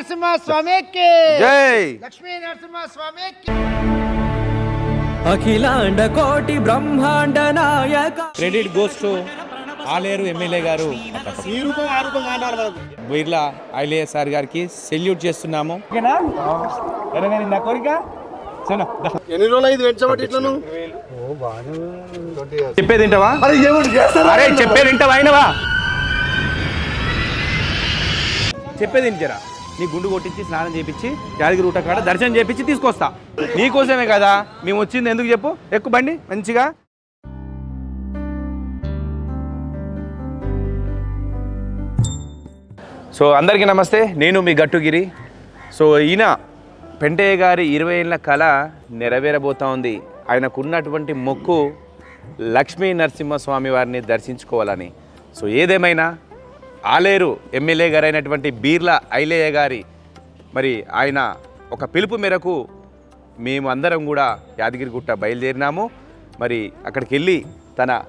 నరసింహ స్వామికి జై. లక్ష్మీ నరసింహ స్వామికి అఖిలాండ కోటి బ్రహ్మాండ నాయక. Credit goes to Aleru MLA గారు. ఈ రూపం ఆ రూపం కాన్నారు మనకు బిర్లా ఐలయ్య సార్ గారికి సెల్యూట్ చేస్తున్నాము. నా కోరిక? ఎన్ని రోజులు ఐదు వెంచబట్టి ఇట్లా చెప్పేది వింటావా? అరే చెప్పేది వింటావా? అయినవా? చెప్పేది వింటారా? నీ గుండు కొట్టించి స్నానం చేయించి యాదగిరి ఊట కాడ దర్శనం చేపించి తీసుకొస్తా. నీకోసమే కదా? మేము వచ్చింది ఎందుకు చెప్పు? ఎక్కువ బండి మంచిగా. సో అందరికీ నమస్తే నేను మీ గట్టుగిరి. సో ఈయన పెంటయ్య గారి ఇరవై ఏళ్ళ కళ నెరవేరబోతా ఉంది. ఆయనకున్నటువంటి మొక్కు లక్ష్మీ నరసింహస్వామి వారిని దర్శించుకోవాలని. సో ఏదేమైనా ఆలేరు ఎమ్మెల్యే గారైనటువంటి బీర్ల ఐలయ్య గారి మరి ఆయన ఒక పిలుపు మేరకు మేము అందరం కూడా యాదగిరిగుట్ట బయలుదేరినాము. మరి అక్కడికి వెళ్ళి తన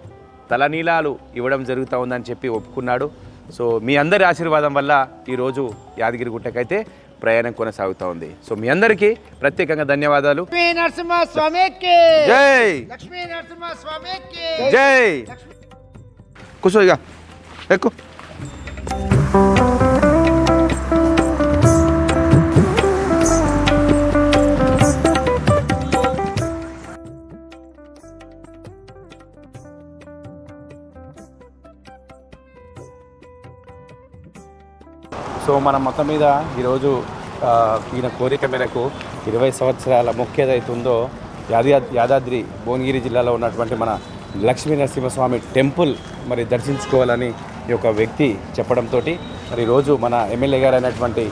తలనీలాలు ఇవ్వడం జరుగుతూ ఉందని చెప్పి ఒప్పుకున్నాడు. సో మీ అందరి ఆశీర్వాదం వల్ల ఈరోజు యాదగిరిగుట్టకైతే ప్రయాణం కొనసాగుతూ ఉంది. సో మీ అందరికీ ప్రత్యేకంగా ధన్యవాదాలు. జై! జై! కూర్చో ఇక. ఎక్కు సో మనం మొత్తం మీద ఈరోజు ఈయన కోరిక మేరకు ఇరవై సంవత్సరాల ముఖ్య ఏదైతే ఉందో యాదా యాదాద్రి భువనగిరి జిల్లాలో ఉన్నటువంటి మన లక్ష్మీ నరసింహస్వామి టెంపుల్ మరి దర్శించుకోవాలని ఈ యొక్క వ్యక్తి చెప్పడంతో మరి ఈరోజు మన ఎమ్మెల్యే గారు అయినటువంటి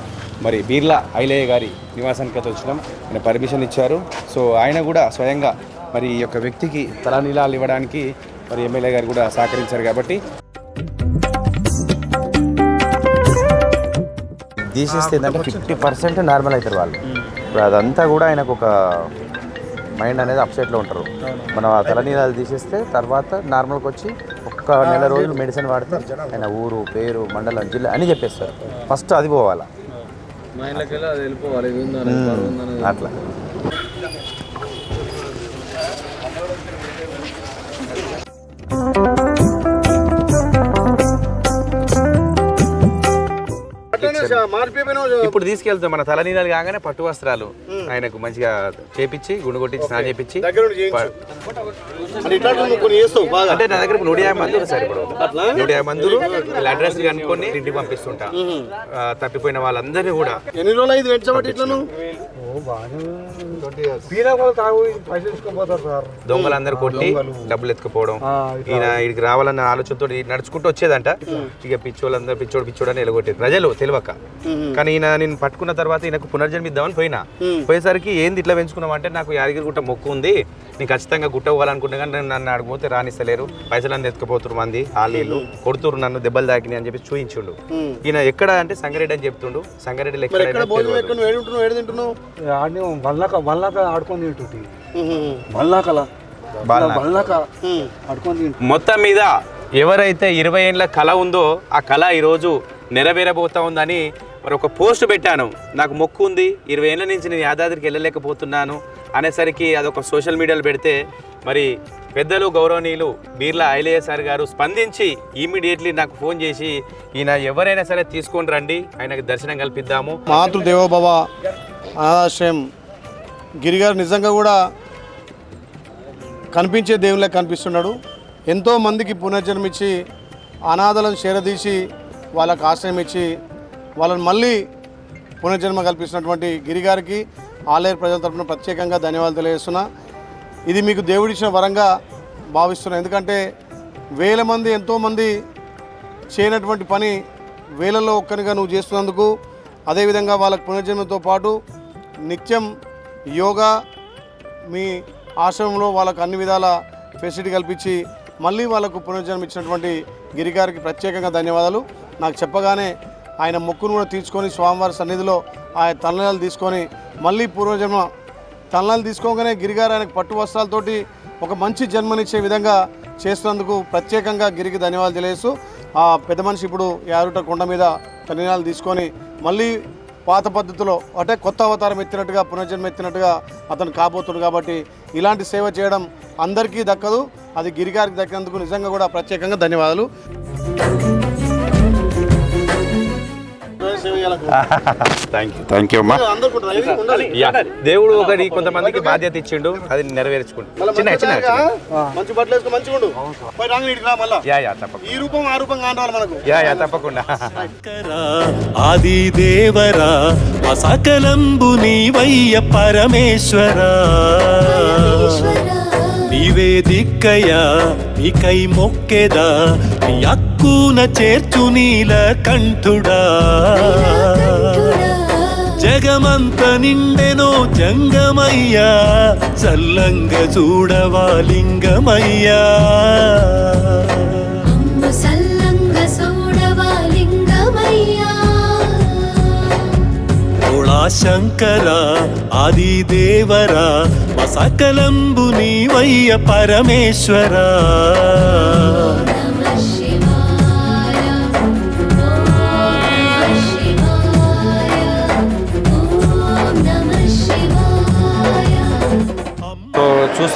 మరి బీర్లా ఐలయ్య గారి నివాసానికి అయితే వచ్చినాం. ఆయన పర్మిషన్ ఇచ్చారు. సో ఆయన కూడా స్వయంగా మరి ఈ యొక్క వ్యక్తికి తలనీలాలు ఇవ్వడానికి మరి ఎమ్మెల్యే గారు కూడా సహకరించారు కాబట్టి. తీసేస్తే ఏంటంటే ఫిఫ్టీ పర్సెంట్ నార్మల్ అవుతారు వాళ్ళు. ఇప్పుడు అదంతా కూడా ఆయనకు ఒక మైండ్ అనేది అప్సెట్లో ఉంటారు. మనం ఆ తలనీలాలు తీసేస్తే తర్వాత నార్మల్కి వచ్చి ఒక్క నెల రోజులు మెడిసిన్ వాడితే ఆయన ఊరు పేరు మండలం జిల్లా అని చెప్పేస్తారు. ఫస్ట్ అది పోవాలా. అట్లా. ఇప్పుడు తీసుకెళ్తాం మన తలనీలాలు కాగానే పట్టు వస్త్రాలు ఆయనకు మంచిగా చేపించి గుండు కొట్టించి స్నానం చేపించి. అంటే నా దగ్గర నూట యాభై మందులు సార్ ఇప్పుడు. నూట యాభై మందులు వీళ్ళ అడ్రస్ కనుక్కొని ఇంటికి పంపిస్తుంటా. తప్పిపోయిన వాళ్ళందరినీ కూడా. ఎన్ని రోజులు ఐదు దొంగలందరూ కొట్టి డబ్బులు ఎత్తుకుపోవడం. ఈయన ఇక్కడికి రావాలన్న ఆలోచనతో నడుచుకుంటూ వచ్చేదంట. ఇక పిచ్చోళ్ళందరూ పిచ్చోడు పిచ్చోడు అని ఎలగొట్టేది ప్రజలు తెలియక. కానీ ఈయన నేను పట్టుకున్న తర్వాత ఈయనకు పునర్జన్మిద్దామని పోయినా. పోయేసరికి ఏంది ఇట్లా పెంచుకున్నాం అంటే నాకు యాదగిరి గుట్ట మొక్కు ఉంది. నేను ఖచ్చితంగా గుట్ట పోవాలనుకుంటున్నా కానీ నన్ను- నన్ను అడిగిపోతే రానిస్తలేరు. పైసలు అన్ని ఎత్తుకుపోతున్నారు మంది ఆలీళ్ళు కొడుతురు నన్ను దెబ్బలు తాకినాయి అని చెప్పి చూయించుండు. ఈయన ఎక్కడ అంటే సంగారెడ్డి అని చెప్తుండు. తింటు మొత్తం మీద ఎవరైతే ఇరవై ఏళ్ళ కళ ఉందో ఆ కళ ఈరోజు నెరవేరబోతా ఉందని మరి ఒక పోస్ట్ పెట్టాను. నాకు మొక్కు ఉంది. ఇరవై ఏళ్ళ నుంచి నేను యాదాద్రికి వెళ్ళలేకపోతున్నాను అనేసరికి అదొక సోషల్ మీడియాలో పెడితే మరి పెద్దలు గౌరవనీయులు బీర్లా ఐలయ్య సార్ గారు స్పందించి ఇమీడియట్లీ నాకు ఫోన్ చేసి ఈయన ఎవరైనా సరే తీసుకొని రండి. ఆయనకు దర్శనం కల్పిద్దాము. మాతృదేవోభవ అనాథాశ్రయం గిరిగారు నిజంగా కూడా కనిపించే దేవుళ్ళకి కనిపిస్తున్నాడు. ఎంతోమందికి పునర్జన్మించి అనాథలను చేరదీసి వాళ్ళకు ఆశ్రయం ఇచ్చి వాళ్ళని మళ్ళీ పునర్జన్మ కల్పిస్తున్నటువంటి గిరిగారికి ఆలయ ప్రజల తరపున ప్రత్యేకంగా ధన్యవాదాలు తెలియజేస్తున్నా. ఇది మీకు దేవుడిచ్చిన వరంగా భావిస్తున్నా. ఎందుకంటే వేల మంది ఎంతోమంది చేయనటువంటి పని వేలలో ఒక్కరిగా నువ్వు చేస్తున్నందుకు అదేవిధంగా వాళ్ళకు పునర్జన్మతో పాటు నిత్యం యోగా మీ ఆశ్రమంలో వాళ్ళకు అన్ని విధాల ఫెసిలిటీ కల్పించి మళ్ళీ వాళ్ళకు పునర్జన్మ ఇచ్చినటువంటి గిరిగారికి ప్రత్యేకంగా ధన్యవాదాలు. నాకు చెప్పగానే ఆయన మొక్కును కూడా తీర్చుకొని స్వామివారి సన్నిధిలో ఆయన తలనీలాలు తీసుకొని మళ్ళీ పూర్వజన్మ తలనీలాలు తీసుకోగానే గిరిగారు ఆయనకు పట్టు వస్త్రాలతోటి ఒక మంచి జన్మనిచ్చే విధంగా చేస్తున్నందుకు ప్రత్యేకంగా గిరికి ధన్యవాదాలు తెలియజేస్తూ ఆ పెద్ద మనిషి ఇప్పుడు యారుట కొండ మీద తనినాలు తీసుకొని మళ్ళీ పాత పద్ధతిలో అంటే కొత్త అవతారం ఎత్తినట్టుగా పునర్జన్మ ఎత్తినట్టుగా అతను కాబోతుడు కాబట్టి ఇలాంటి సేవ చేయడం అందరికీ దక్కదు. అది గిరిగారికి దక్కినందుకు నిజంగా కూడా ప్రత్యేకంగా ధన్యవాదాలు. థ్యాంక్ యూ అమ్మా. దేవుడు ఒకటి కొంతమందికి బాధ్యత ఇచ్చిండు అది నెరవేర్చుకుంటు. చిన్న చిన్న మంచి బట్టలు వేసుకో మంచిగా యా యా తప్పకుండా. ఈ రూపం ఆ రూపం కావాలి మనకు. యా యా తప్పకుండా. ఆది దేవరా సకలంబు నీవయ్య పరమేశ్వరా. నీవే దిక్కయ్యా నీకై మొక్కెదా నీ అక్కున చేర్చు నీల కంఠుడా. జగమంత నిండెనో జంగమయ్యా చల్లంగ చూడవా లింగమయ్యా. శంకర ఆది దేవరా సకలంబు నీవయ్య పరమేశ్వరా.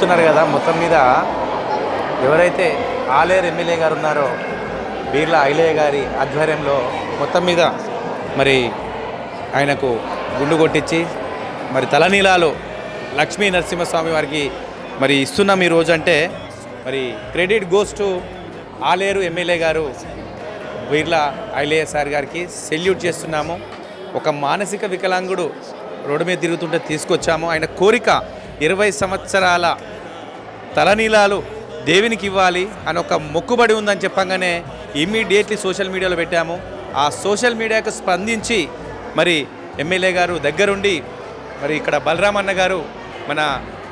చూస్తున్నారు కదా మొత్తం మీద ఎవరైతే ఆలేరు ఎమ్మెల్యే గారు ఉన్నారో బీర్లా ఐలయ్య గారి ఆధ్వర్యంలో మొత్తం మీద మరి ఆయనకు గుండు కొట్టించి మరి తలనీలాలు లక్ష్మీ నరసింహస్వామి వారికి మరి ఇస్తున్నాం ఈ రోజు అంటే మరి credit goes to Aleru MLA గారు బిర్లా ఐలయ్య సార్ గారికి సెల్యూట్ చేస్తున్నాము. ఒక మానసిక వికలాంగుడు రోడ్డు మీద తిరుగుతుంటే తీసుకొచ్చాము. ఆయన కోరిక ఇరవై సంవత్సరాల తలనీలాలు దేవునికి ఇవ్వాలి అని ఒక మొక్కుబడి ఉందని చెప్పంగానే ఇమ్మీడియట్లీ సోషల్ మీడియాలో పెట్టాము. ఆ సోషల్ మీడియాకు స్పందించి మరి ఎమ్మెల్యే గారు దగ్గరుండి మరి ఇక్కడ బలరామన్న గారు మన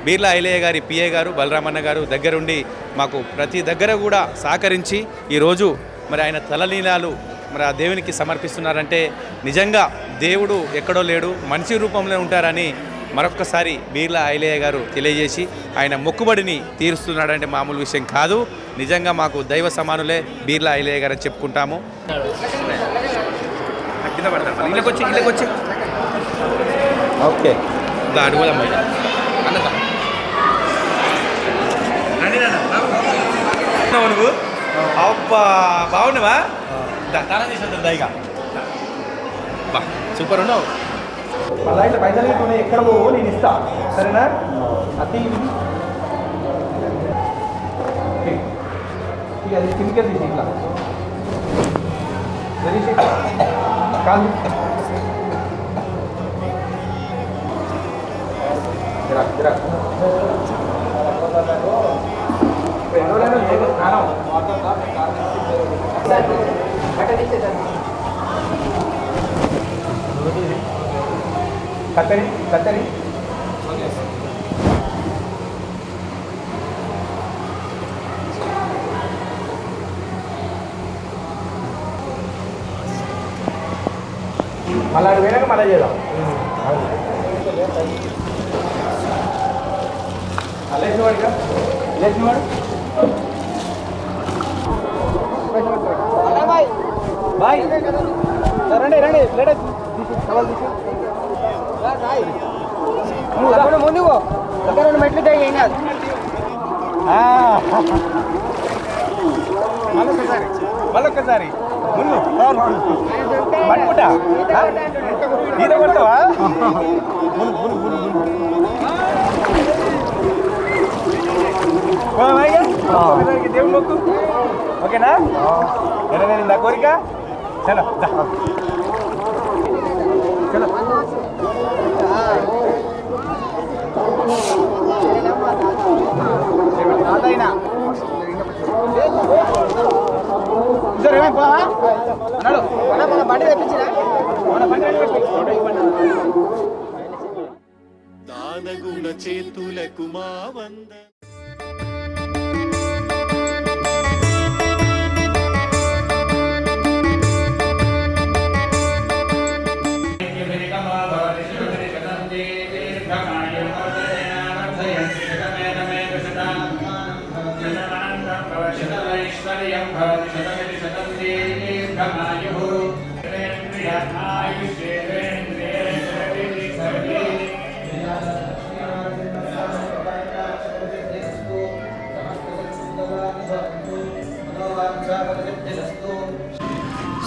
బీర్లా ఐలయ్య గారి పిఏ గారు బలరామన్న గారు దగ్గరుండి మాకు ప్రతి దగ్గర కూడా సహకరించి ఈరోజు మరి ఆయన తలనీలాలు మరి ఆ దేవునికి సమర్పిస్తున్నారంటే నిజంగా దేవుడు ఎక్కడో లేడు మనిషి రూపంలో ఉంటారని మరొక్కసారి బీర్లా ఐలయ్య గారు తెలియజేసి ఆయన మొక్కుబడిని తీరుస్తున్నాడంటే మామూలు విషయం కాదు. నిజంగా మాకు దైవ సమానులే బీర్లా ఐలయ్య గారు అని చెప్పుకుంటాము. ఓకే. నువ్వు? అబ్బా బాగున్నావా. బా సూపర్ ఉన్నావు. మళ్ళీ ఇట్లా పైసలు ఇట్లా ఎక్కడ పోవు నేను ఇస్తా సరేనా అతి ఇక అది కిందికే తీసి ఇట్లా జరీష్ కాదు జరా జరా పెట్రోల్ లేదు స్నానం కత్తరి కత్తరి. మళ్ళీ అటు పోయినాక మళ్ళీ చేద్దాం. లేచిన వాడిగా బాయ్. రండి రండి లేట్ సవాల్ తీసి ముందు దగ్గర రెండు మెట్లు దిగి ఏం కాదు మళ్ళొక్కసారి మళ్ళొక్కసారి ముందు పట్టుకుంటా ఈత కొడతావా మొక్కు ఓకేనా నెరవేరిందా కోరిక చలో చలో సరే ఏమైంది పోవా? అన్నాడు. మన బండి తెప్పించినా మన బండి తెప్పించి దానగుణ చేతులకు మా వంద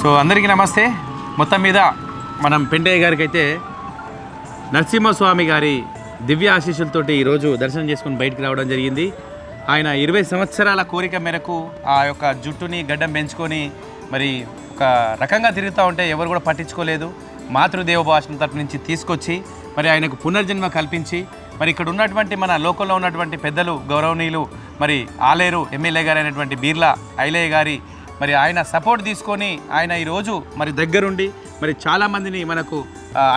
సో అందరికీ నమస్తే. మొత్తం మీద మనం పెండయ్య గారికి అయితే నరసింహస్వామి గారి దివ్య ఆశీస్సులతోటి ఈరోజు దర్శనం చేసుకుని బయటికి రావడం జరిగింది. ఆయన ఇరవై సంవత్సరాల కోరిక మేరకు ఆ యొక్క జుట్టుని గడ్డం పెంచుకొని మరి ఒక రకంగా తిరుగుతూ ఉంటే ఎవరు కూడా పట్టించుకోలేదు. మాతృదేవ భాషను తరపు నుంచి తీసుకొచ్చి మరి ఆయనకు పునర్జన్మ కల్పించి మరి ఇక్కడ ఉన్నటువంటి మన లోకల్లో ఉన్నటువంటి పెద్దలు గౌరవనీయులు మరి ఆలేరు ఎమ్మెల్యే గారు అయినటువంటి బీర్లా ఐలయ్య గారి మరి ఆయన సపోర్ట్ తీసుకొని ఆయన ఈరోజు మరి దగ్గరుండి మరి చాలామందిని మనకు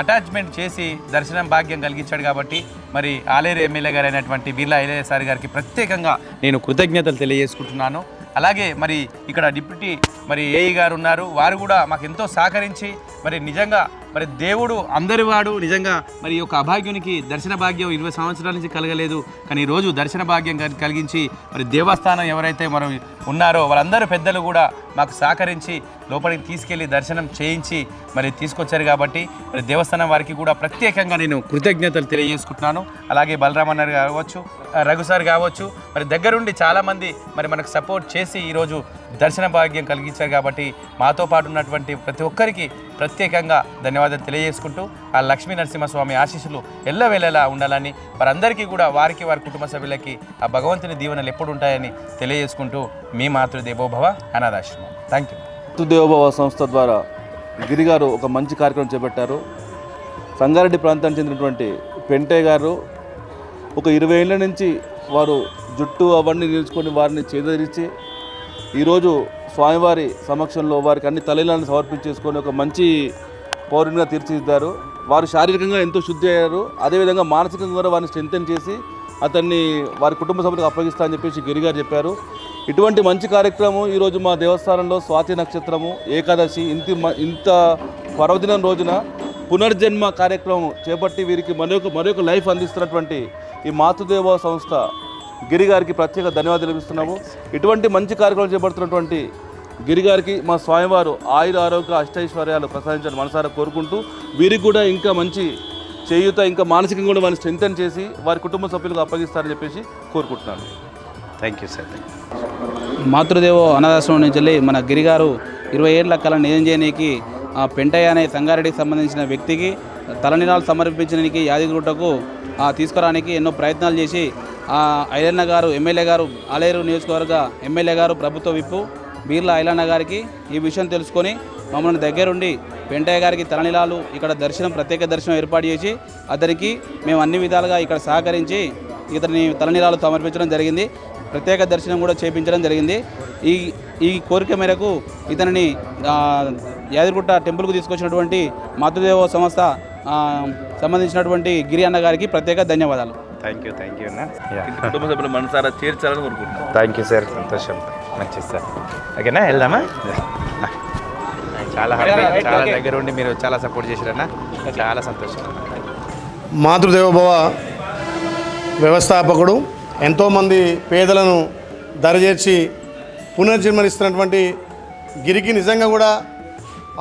అటాచ్మెంట్ చేసి దర్శనం భాగ్యం కలిగించాడు కాబట్టి మరి ఆలేరు ఎమ్మెల్యే గారు అయినటువంటి బిర్లా ఐలయ్య సార్ గారికి ప్రత్యేకంగా నేను కృతజ్ఞతలు తెలియజేసుకుంటున్నాను. అలాగే మరి ఇక్కడ డిప్యూటీ మరి ఏఈ గారు ఉన్నారు. వారు కూడా మాకు ఎంతో సహకరించి మరి నిజంగా మరి దేవుడు అందరి వాడు నిజంగా మరి ఈ యొక్క అభాగ్యునికి దర్శన భాగ్యం ఇరవై సంవత్సరాల నుంచి కలగలేదు. కానీ ఈరోజు దర్శన భాగ్యం కలిగించి మరి దేవస్థానం ఎవరైతే మనం ఉన్నారో వాళ్ళందరూ పెద్దలు కూడా మాకు సహకరించి లోపలికి తీసుకెళ్ళి దర్శనం చేయించి మరి తీసుకొచ్చారు కాబట్టి మరి దేవస్థానం వారికి కూడా ప్రత్యేకంగా నేను కృతజ్ఞతలు తెలియజేసుకుంటున్నాను. అలాగే బలరామన్నారు కావచ్చు రఘు సార్ కావచ్చు మరి దగ్గరుండి చాలామంది మరి మనకు సపోర్ట్ చేసి ఈరోజు దర్శన భాగ్యం కలిగించారు కాబట్టి మాతో పాటు ఉన్నటువంటి ప్రతి ఒక్కరికి ప్రత్యేకంగా ధన్యవాదాలు తెలియజేసుకుంటూ ఆ లక్ష్మీ నరసింహస్వామి ఆశీస్సులు ఎల్లవేళలా ఉండాలని వారందరికీ కూడా వారికి వారి కుటుంబ సభ్యులకి ఆ భగవంతుని దీవెనలు ఎప్పుడు ఉంటాయని తెలియజేసుకుంటూ మీ మాతృ దేవోభవ అనాథాశ్రమం. థ్యాంక్ యూ దేవభావ సంస్థ ద్వారా గిరిగారు ఒక మంచి కార్యక్రమం చేపట్టారు. సంగారెడ్డి ప్రాంతానికి చెందినటువంటి పెంటే గారు ఒక ఇరవై ఏళ్ళ నుంచి వారు జుట్టు అవన్నీ నిలుచుకొని వారిని చేదరించి ఈరోజు స్వామివారి సమక్షంలో వారికి అన్ని తల్లిలను సమర్పించేసుకొని ఒక మంచి పౌరునిగా తీర్చిదిద్దారు. వారు శారీరకంగా ఎంతో శుద్ధి అయ్యారు. అదేవిధంగా మానసికంగా కూడా వారిని స్ట్రెంగ్తన్ చేసి అతన్ని వారి కుటుంబ సభ్యులకు అప్పగిస్తా అని చెప్పేసి గిరిగారు చెప్పారు. ఇటువంటి మంచి కార్యక్రమం ఈరోజు మా దేవస్థానంలో స్వాతి నక్షత్రము ఏకాదశి ఇంత మ- ఇంత పర్వదినం రోజున పునర్జన్మ కార్యక్రమం చేపట్టి వీరికి మరొక మరొక లైఫ్ అందిస్తున్నటువంటి ఈ మాతృదేవ సంస్థ గిరి గారికి ప్రత్యేక ధన్యవాదాలు ఇస్తున్నాము ఇటువంటి మంచి కార్యక్రమం చేపడుతున్నటువంటి గిరి గారికి మా స్వామివారు ఆయుర ఆరోగ్య అష్టైశ్వర్యాలు ప్రసాదించాలని మనసారా కోరుకుంటూ వీరికి కూడా ఇంకా మంచి చేయూత ఇంకా మానసికంగా కూడా వారిని స్ట్రెంథన్ చేసి వారి కుటుంబ సభ్యులకు అప్పగిస్తారని చెప్పేసి కోరుకుంటున్నాను. థ్యాంక్ యూ సార్ మాతృదేవో అనాథాశ్రమం నుంచి వెళ్ళి మన గిరిగారు ఇరవై ఏళ్ళ కళ నిజం చేయనీకి ఆ పెంటయ్య అనే సంగారెడ్డికి సంబంధించిన వ్యక్తికి తలనిలాలు సమర్పించడానికి యాదగిరిగుట్టకు తీసుకురానికి ఎన్నో ప్రయత్నాలు చేసి ఐలన్న గారు ఎమ్మెల్యే గారు ఆలేరు నియోజకవర్గ ఎమ్మెల్యే గారు ప్రభుత్వ విప్పు బీర్లా ఐలన్న గారికి ఈ విషయం తెలుసుకొని మమ్మల్ని దగ్గరుండి వెంటయ్య గారికి తలనిలాలు ఇక్కడ దర్శనం ప్రత్యేక దర్శనం ఏర్పాటు చేసి అతనికి మేము అన్ని విధాలుగా ఇక్కడ సహకరించి ఇతని తలనిలాలు సమర్పించడం జరిగింది. ప్రత్యేక దర్శనం కూడా చేపించడం జరిగింది. ఈ ఈ కోరిక మేరకు ఇతనిని యాదగిరిగుట్ట టెంపుల్కు తీసుకొచ్చినటువంటి మాతృదేవ సంస్థ సంబంధించినటువంటి గిరి అన్న గారికి ప్రత్యేక ధన్యవాదాలు. థ్యాంక్ యూ థ్యాంక్ యూ అన్న. కుటుంబ సభ్యులు మనసారా చేర్చాలని కోరుకుంటున్నాను థ్యాంక్ యూ సార్ సంతోషం. మంచిది సార్ ఓకేనా వెళ్దామా? చాలా హ్యాపీ చాలా దగ్గర ఉండి మీరు చాలా సపోర్ట్ చేశారన్న చాలా సంతోషం. మాతృదేవోభవ వ్యవస్థాపకుడు ఎంతోమంది పేదలను దరచేర్చి పునర్జన్మనిస్తున్నటువంటి గిరికి నిజంగా కూడా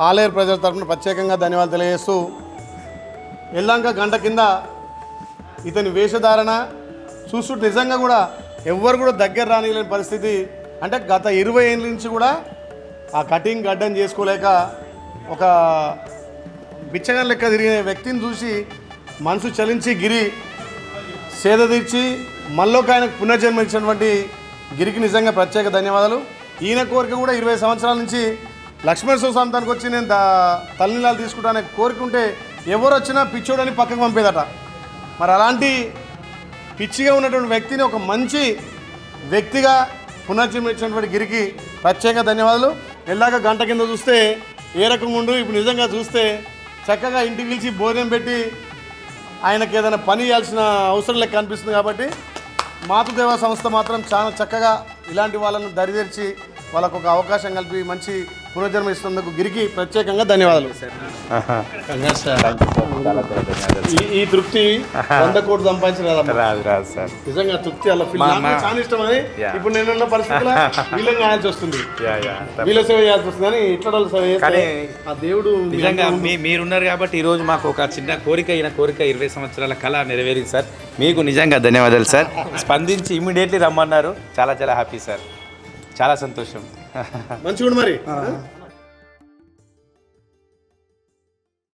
ఆలేరు ప్రజల తరఫున ప్రత్యేకంగా ధన్యవాదాలు తెలియజేస్తూ వెళ్ళాక గంట కింద ఇతని వేషధారణ చూస్తుంటే నిజంగా కూడా ఎవ్వరు కూడా దగ్గర రానిలేని పరిస్థితి. అంటే గత ఇరవై ఏళ్ళ నుంచి కూడా ఆ కటింగ్ గడ్డం చేసుకోలేక ఒక బిచ్చగా లెక్క తిరిగే వ్యక్తిని చూసి మనసు చలించి గిరి సేద తీర్చి మళ్ళొక ఆయనకు పునర్జన్మ ఇచ్చినటువంటి గిరికి నిజంగా ప్రత్యేక ధన్యవాదాలు. ఈయన కోరిక కూడా ఇరవై సంవత్సరాల నుంచి లక్ష్మణ సంతానికి వచ్చి నేను దా తల్లిలాలు తీసుకుంటానే కోరిక ఉంటే ఎవరు వచ్చినా పిచ్చోడని పక్కకు పంపేదట. మరి అలాంటి పిచ్చిగా ఉన్నటువంటి వ్యక్తిని ఒక మంచి వ్యక్తిగా పునర్జన్మించినటువంటి గిరికి ప్రత్యేక ధన్యవాదాలు. ఎల్లాక గంట కింద చూస్తే ఏ రకంగా ఉండు ఇప్పుడు నిజంగా చూస్తే చక్కగా ఇంటికి పిలిచి భోజనం పెట్టి ఆయనకి ఏదైనా పని చేయాల్సిన అవసరం లెక్క అనిపిస్తుంది కాబట్టి మాతృదేవ సంస్థ మాత్రం చాలా చక్కగా ఇలాంటి వాళ్ళను దరిదేర్చి వాళ్ళకు ఒక అవకాశం కలిపి మంచి పునర్జన్మ ఇస్తున్నందుకు గిరికి ప్రత్యేకంగా ధన్యవాదాలు. ఈ- ఈ తృప్తి వంద కోట్లు సంపాదించిన. రాదు రాదు సార్ నిజంగా తృప్తి అలా చాలా ఇష్టం అని. ఇప్పుడు నేనున్న పరిస్థితిలో వీళ్ళని చేయాల్సి వస్తుంది. యా యా వీళ్ళ సేవ చేయాల్సి వస్తుంది కానీ ఇట్లా సేవ ఆ దేవుడు నిజంగా మీ మీరున్నారు కాబట్టి ఈరోజు మాకు ఒక చిన్న కోరిక అయిన కోరిక ఇరవై సంవత్సరాల కళ నెరవేరింది సార్ మీకు నిజంగా ధన్యవాదాలు సార్ స్పందించి ఇమీడియట్లీ రమ్మన్నారు. చాలా చాలా హ్యాపీ సార్ చాలా సంతోషం. మంచిగా మరి.